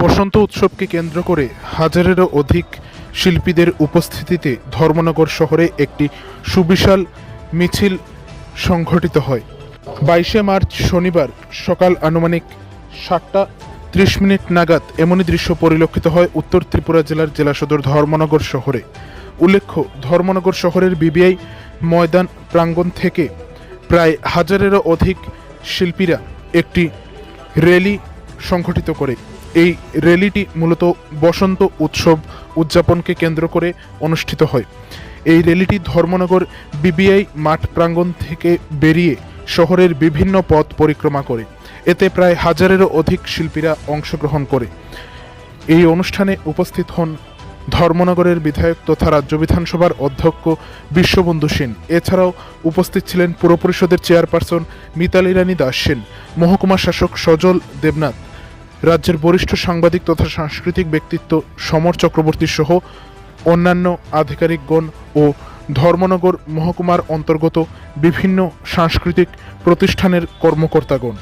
বসন্ত উৎসবকে কেন্দ্র করে হাজারেরও অধিক শিল্পীদের উপস্থিতিতে ধর্মনগর শহরে একটি সুবিশাল মিছিল সংঘটিত হয়। বাইশে মার্চ শনিবার সকাল আনুমানিক সাতটা ত্রিশ মিনিট নাগাদ এমনই দৃশ্য পরিলক্ষিত হয় উত্তর ত্রিপুরা জেলার জেলা সদর ধর্মনগর শহরে। উল্লেখ্য, ধর্মনগর শহরের বিবিআই ময়দান প্রাঙ্গণ থেকে প্রায় হাজারেরও অধিক শিল্পীরা একটি র্যালি সংগঠিত করে। এই র্যালিটি মূলত বসন্ত উৎসব উদযাপনকে কেন্দ্র করে অনুষ্ঠিত হয়। এই র্যালিটি ধর্মনগর বিবিআই মাঠ প্রাঙ্গণ থেকে বেরিয়ে শহরের বিভিন্ন পথ পরিক্রমা করে। এতে প্রায় হাজারেরও অধিক শিল্পীরা অংশগ্রহণ করে। এই অনুষ্ঠানে উপস্থিত হন ধর্মনগরের বিধায়ক তথা রাজ্য বিধানসভার অধ্যক্ষ বিশ্ববন্ধু সেন। এছাড়াও উপস্থিত ছিলেন পুর পরিষদের চেয়ারপারসন মিতালি রানী দাস সেন, মহকুমা শাসক সজল দেবনাথ রাজ্যের বরিষ্ঠ সাংবাদিক তথা সাংস্কৃতিক ব্যক্তিত্ব সমর চক্রবর্তী সহ অন্যান্য আধিকারিকগণ ও ধর্মনগর মহকুমার অন্তর্গত বিভিন্ন সাংস্কৃতিক প্রতিষ্ঠানের কর্মকর্তাগণ।